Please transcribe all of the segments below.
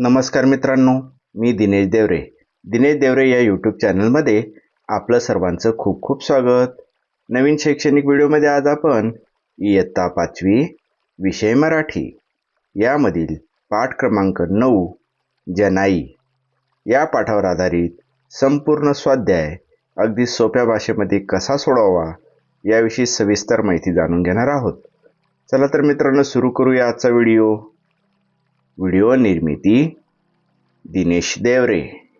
नमस्कार मित्रांनो मी दिनेश देवरे. दिनेश देवरे या यूट्यूब चॅनलमध्ये आपलं सर्वांचं खूप खूप स्वागत. नवीन शैक्षणिक व्हिडिओमध्ये आज आपण इयत्ता पाचवी विषय मराठी यामधील पाठ क्रमांक नऊ जनाई या पाठावर आधारित संपूर्ण स्वाध्याय अगदी सोप्या भाषेमध्ये कसा सोडवावा याविषयी सविस्तर माहिती जाणून घेणार आहोत. चला तर मित्रांनो सुरू करूया आजचा व्हिडिओ. व्हिडिओ निर्मिती दिनेश देवरे.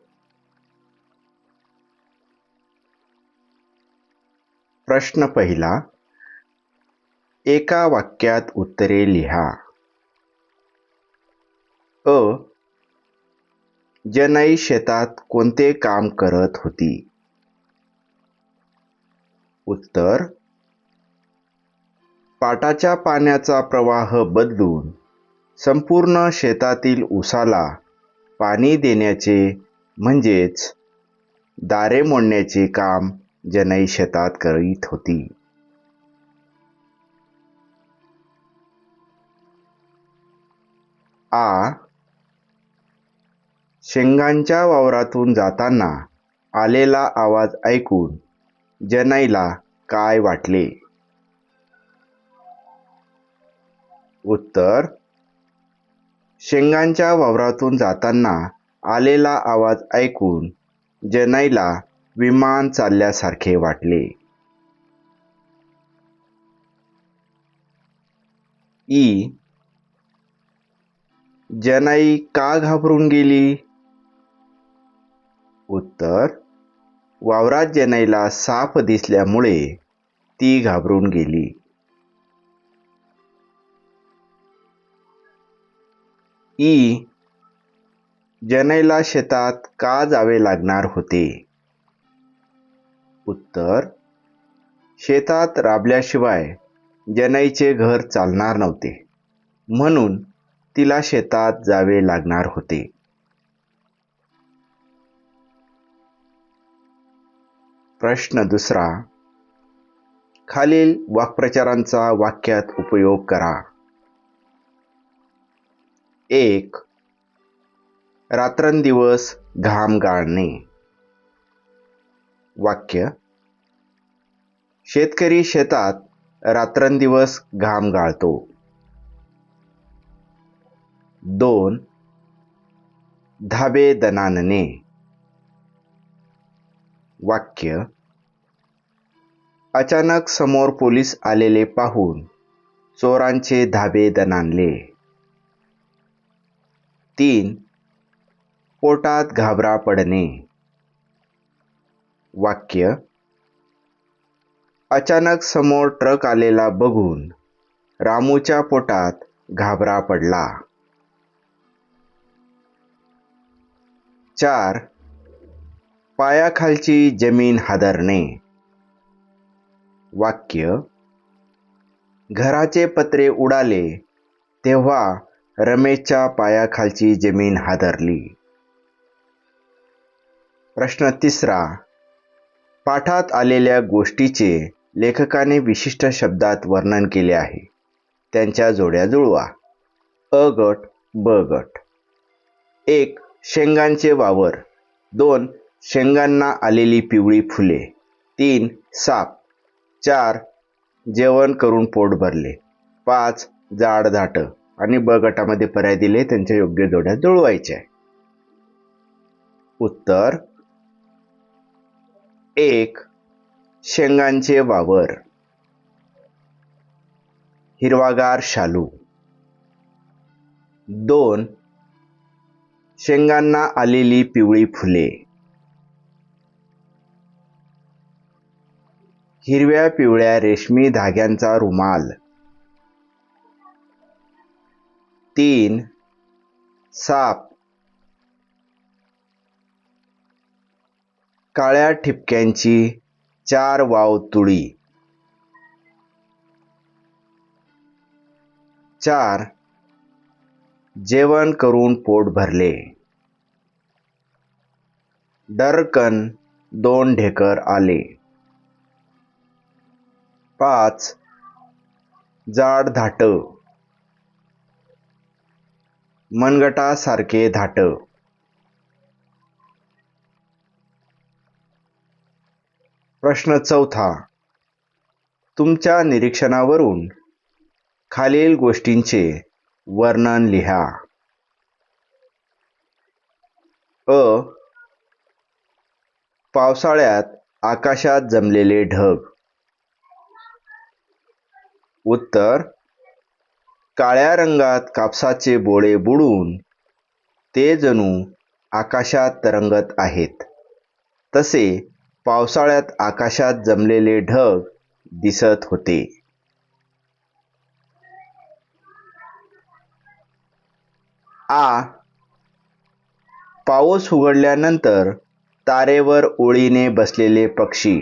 प्रश्न पहिला एका वाक्यात उत्तरे लिहा. अ. जनाई शेतात कोणते काम करत होती? उत्तर पाटाच्या पाण्याचा प्रवाह बदलून संपूर्ण शेतातील उसाला पाणी देण्याचे म्हणजेच दारे मोडण्याचे काम जनई शेतात करीत होती. आ. शेंगांच्या वावरातून जाताना आलेला आवाज ऐकून जनईला काय वाटले? उत्तर शेंगांच्या वावरातून जाताना आलेला आवाज ऐकून जनईला विमान चालल्यासारखे वाटले. ई. जनई का घाबरून गेली? उत्तर वावरात जनईला साप दिसल्यामुळे ती घाबरून गेली. ई जनईला शेतात का जावे लागणार होते? उत्तर शेतात राबल्याशिवाय जनईचे घर चालणार नव्हते. म्हणून तिला शेतात जावे लागणार होते. प्रश्न दुसरा खालील वाक्प्रचारांचा वाक्यात उपयोग करा. एक. रात्रंदिवस घाम गाळणे. वाक्य. शेतकरी शेतात रात्रंदिवस घाम गाळतो. दोन. धाबे दनानने वाक्य. अचानक समोर पोलीस आलेले पाहून चोरांचे धाबे दणानले. तीन पोटात घाबरा पडणे. वाक्य अचानक समोर ट्रक आलेला बघून रामूच्या पोटात घाबरा पडला. चार पायाखालची जमीन हादरणे. वाक्य घराचे पत्रे उडाले तेव्हा रमेशच्या पायाखालची जमीन हादरली. प्रश्न तिसरा. पाठात आलेल्या गोष्टीचे लेखकाने विशिष्ट शब्दात वर्णन केले आहे. त्यांच्या जोड्या जुळवा. अ गट ब गट. एक शेंगांचे वावर. दोन शेंगांना आलेली पिवळी फुले. तीन साप. चार जेवण करून पोट भरले. पाच जाडधाटं आणि ब गटामध्ये पर्याय दिले त्यांच्या योग्य जोड्या जुळवायच्या उत्तर. एक. शेंगांचे वावर. हिरवागार शालू. दोन. शेंगांना आलेली पिवळी फुले. हिरव्या पिवळ्या रेशमी धाग्यांचा रुमाल. तीन साप. काळ्या ठिपक्यांची चार वाव तुळी. चार. जेवण करून पोट भरले. डरकन दोन ढेकर आले. पाच. जाड धाटं. मनगटासारखे धाट. प्रश्न चौथा. तुमच्या निरीक्षणावरून खालील गोष्टींचे वर्णन लिहा. अ. पावसाळ्यात आकाशात जमलेले ढग. उत्तर काळ्या रंगात कापसाचे बोळे बुडून ते जणू आकाशात तरंगत आहेत. तसे पावसाळ्यात आकाशात जमलेले ढग दिसत होते. आ. पाऊस उघडल्यानंतर तारेवर ओळीने बसलेले पक्षी.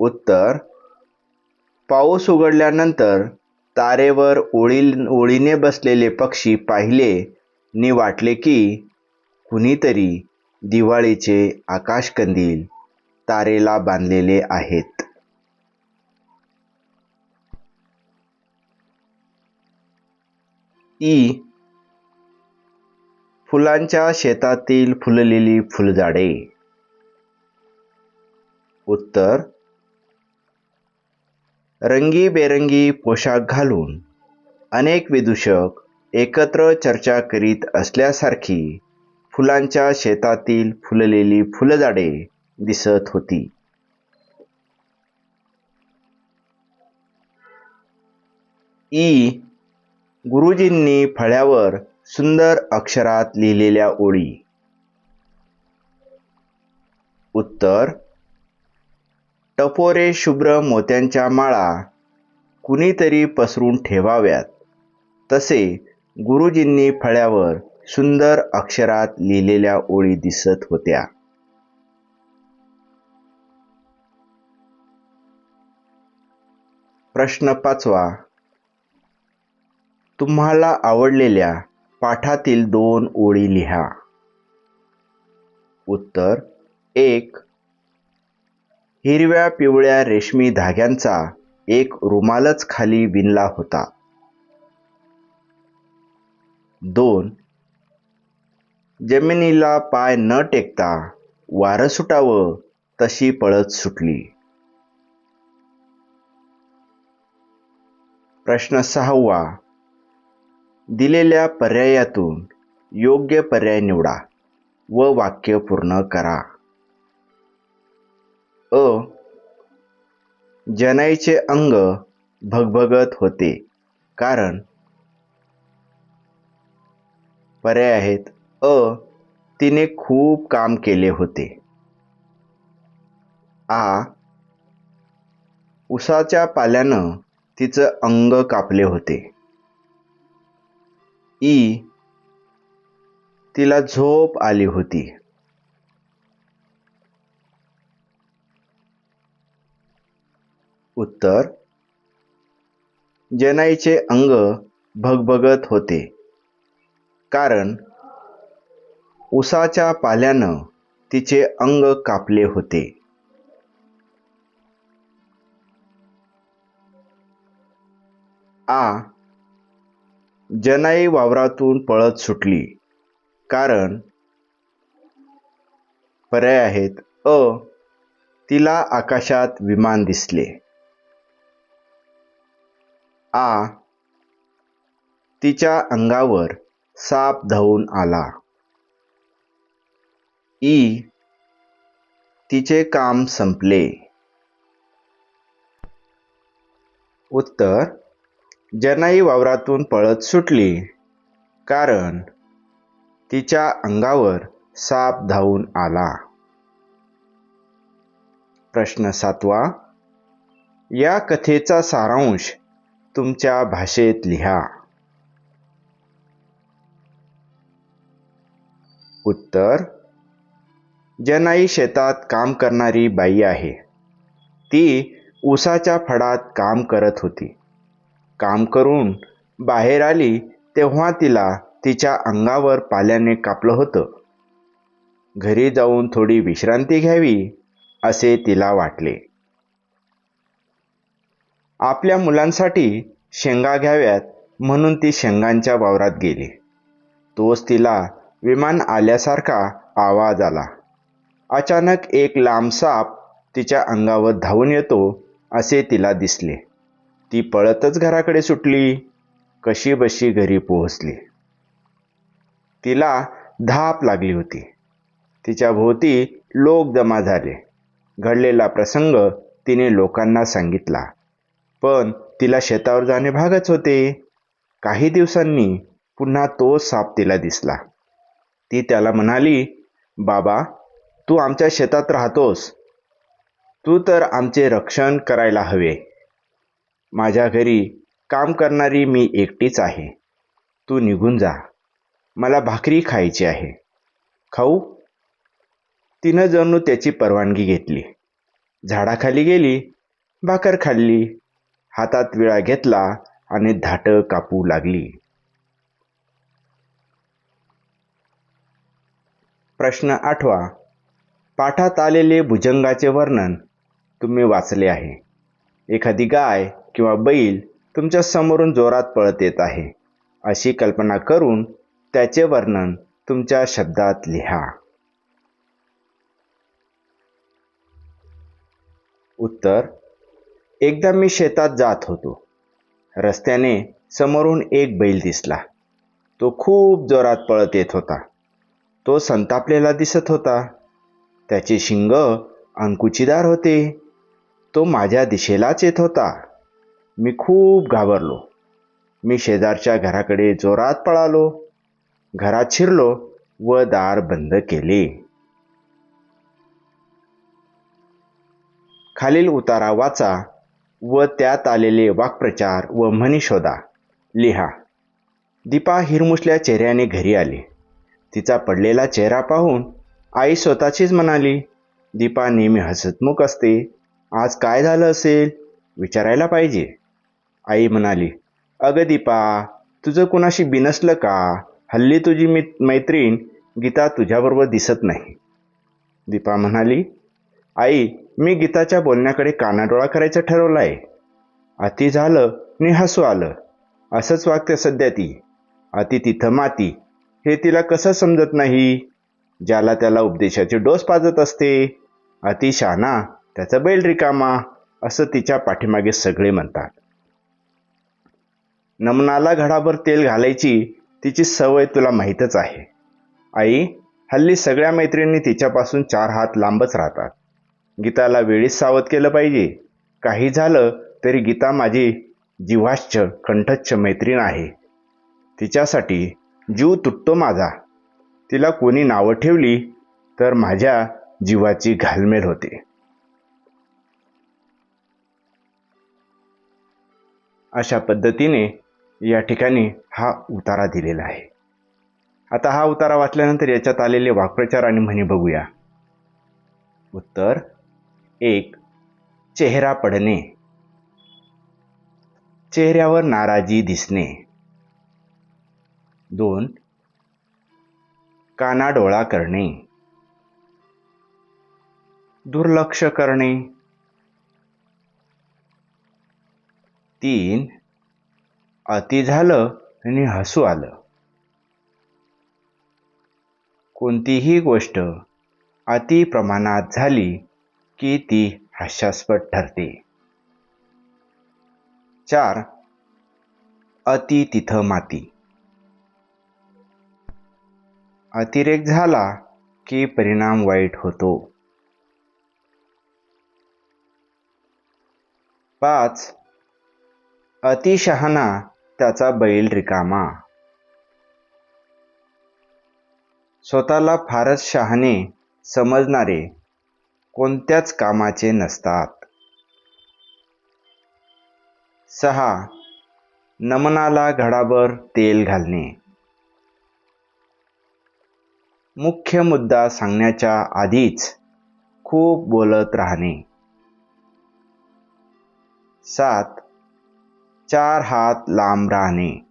उत्तर पाऊस उघडल्यानंतर तारेवर ओळी ओळीने बसलेले पक्षी पाहिले नि वाटले की कुणीतरी दिवाळीचे आकाशकंदील तारेला बांधलेले आहेत. ई. फुलांच्या शेतातील फुललेली फुलझाडे. उत्तर रंगीबेरंगी पोशाख घालून अनेक विदूषक एकत्र चर्चा करीत असल्यासारखी फुलांच्या शेतातील फुललेली फुलझाडे दिसत होती. ई. गुरुजींनी फळ्यावर सुंदर अक्षरात लिहिलेल्या ओळी. उत्तर टपोरे शुभ्र मोत्यांच्या माळा कुणीतरी पसरून ठेवाव्यात. तसे गुरुजींनी फळ्यावर सुंदर अक्षरात लिहिलेल्या ओळी दिसत होत्या. प्रश्न पाचवा. तुम्हाला आवडलेल्या पाठातील दोन ओळी लिहा. उत्तर एक हिरव्या पिवळ्या रेशमी धाग्यांचा एक रुमालच खाली विणला होता. दोन. जमिनीला पाय न टेकता वारं सुटावं तशी पळत सुटली. प्रश्न सहावा. दिलेल्या पर्यायातून योग्य पर्याय निवडा व वाक्य पूर्ण करा. अ जनाईचे अंग भगभगत होते कारण पर्याय आहेत. अ तिने खूप काम केले होते. आ उसाच्या पाल्यानं तिचं अंग कापले होते. ई तिला झोप आली होती. उत्तर जनाईचे अंग भगभगत होते. कारण उसाच्या पाल्यानं तिचे अंग कापले होते. आ. जनाई वावरातून पळत सुटली. कारण पर्याय आहेत. अ. तिला आकाशात विमान दिसले. आ. तिच्या अंगावर साप धावून आला. ई. तिचे काम संपले. उत्तर. जनाई वावरातून पळत सुटली कारण तिच्या अंगावर साप धावून आला. प्रश्न सातवा. या कथेचा सारांश तुमच्या भाषेत लिहा. उत्तर जनाई शेतात काम करणारी बाई आहे. ती ऊसाच्या फडात काम करत होती. काम करून बाहेर आली तेव्हा तिला तिच्या अंगावर पाल्याने कापलं होतं. घरी जाऊन थोडी विश्रांती घ्यावी असे तिला वाटले. आपल्या मुलांसाठी शेंगा घ्याव्यात म्हणून ती शेंगांच्या वावरात गेली. तोच तिला विमान आल्यासारखा आवाज आला. अचानक एक लांब साप तिच्या अंगावर धावून येतो असे तिला दिसले. ती पळतच घराकडे सुटली. कशी बशी घरी पोहोचली. तिला धाप लागली होती. तिच्या भोवती लोक जमा झाले. घडलेला प्रसंग तिने लोकांना सांगितला. पण तिला शेतावर जाणे भागच होते. काही दिवसांनी पुन्हा तो साप तिला दिसला. ती त्याला म्हणाली बाबा तू आमच्या शेतात राहतोस. तू तर आमचे रक्षण करायला हवे. माझ्या घरी काम करणारी मी एकटीच आहे. तू निघून जा. मला भाकरी खायची आहे. खाऊ? तिनं जणू त्याची परवानगी घेतली. झाडाखाली गेली भाकर खाल्ली. हातात विळा घेतला आणि धाट कापू लागली. प्रश्न आठवा पाठात आलेले भुजंगाचे वर्णन तुम्ही वाचले आहे. एखादी गाय किंवा बैल तुमच्या समोरून जोरात पळत येत आहे. अशी कल्पना करून त्याचे वर्णन तुमच्या शब्दात लिहा. उत्तर एकदा मी शेतात जात होतो. रस्त्याने समोरून एक बैल दिसला. तो खूप जोरात पळत येत होता. तो संतापलेला दिसत होता. त्याचे शिंग अंकुचीदार होते. तो माझ्या दिशेलाच येत होता. मी खूप घाबरलो. मी शेजारच्या घराकडे जोरात पळालो. घरात शिरलो व दार बंद केले. खालील उतारा वाचा. व त्यात आलेले वाक्प्रचार व म्हणी शोधा लिहा. दीपा हिरमुसल्या चेहऱ्याने घरी आली. तिचा पडलेला चेहरा पाहून आई स्वतःचीच म्हणाली दीपा नेहमी हसतमुख असते. आज काय झालं असेल? विचारायला पाहिजे. आई म्हणाली अगं दीपा तुझं कुणाशी बिनसलं का? हल्ली तुझी मित मैत्रीण गीता तुझ्याबरोबर दिसत नाही. दीपा म्हणाली आई मी गीताच्या बोलण्याकडे कानाडोळा करायचं ठरवलं आहे अति झालं नि हसू आलं. असंच वागते सध्या ती. अति तिथं माती. हे तिला कसं समजत नाही? ज्याला त्याला उपदेशाची डोस पाजत असते. अति शहाणा त्याचा बैल रिकामा असं तिच्या पाठीमागे सगळे म्हणतात. नमनाला घडाभर तेल घालायची तिची सवय तुला माहीतच आहे. आई हल्ली सगळ्या मैत्रिणी तिच्यापासून चार हात लांबच राहतात. गीताला वेळीच सावध केलं पाहिजे. काही झालं तरी गीता माझी जीवाश्च कंठच्छ मैत्रीण आहे. तिच्यासाठी जीव तुटतो माझा. तिला कोणी नावं ठेवली तर माझ्या जीवाची घालमेल होते. अशा पद्धतीने या ठिकाणी हा उतारा दिलेला आहे. आता हा उतारा वाचल्यानंतर याच्यात आलेले वाक्प्रचार आणि म्हणी बघूया. उत्तर एक चेहरा पडणे. चेहऱ्यावर नाराजी दिसणे. दोन कानाडोळा करणे. दुर्लक्ष करणे. तीन अति झालं आणि हसू आलं. कोणतीही गोष्ट अति प्रमाणात झाली की ती हास्यास्पद ठरते. चार. अति तिथं माती. अतिरेक झाला की परिणाम वाईट होतो. पाच. अतिशहाणा त्याचा बैल रिकामा. स्वतःला फारच शहाणे समजणारे कोणत्याच कामाचे नसतात. सहा. नमनाला घडाभर तेल घालणे. मुख्य मुद्दा सांगण्याच्या आधीच खूप बोलत राहणे. सात. चार हात लांब राहणे.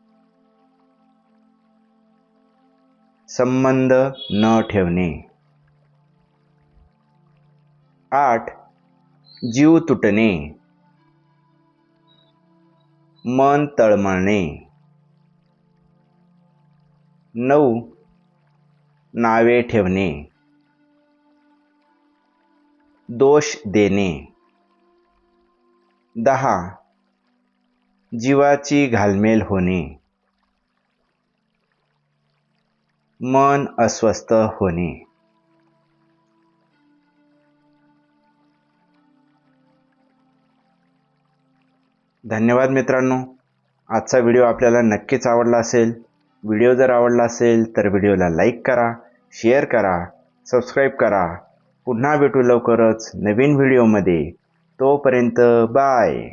संबंध न ठेवणे. आठ. जीव तुटणे. मन तळमळणे. नऊ. नावे ठेवणे. दोष देणे. दहा. जीवाची घालमेल होणे. मन अस्वस्थ होणे. धन्यवाद मित्रांनो. आजचा व्हिडिओ आपल्याला नक्कीच आवडला असेल. व्हिडिओ जर आवडला असेल तर व्हिडिओला लाईक करा शेअर करा सबस्क्राईब करा. पुन्हा भेटू लवकरच नवीन व्हिडिओमध्ये. तोपर्यंत बाय.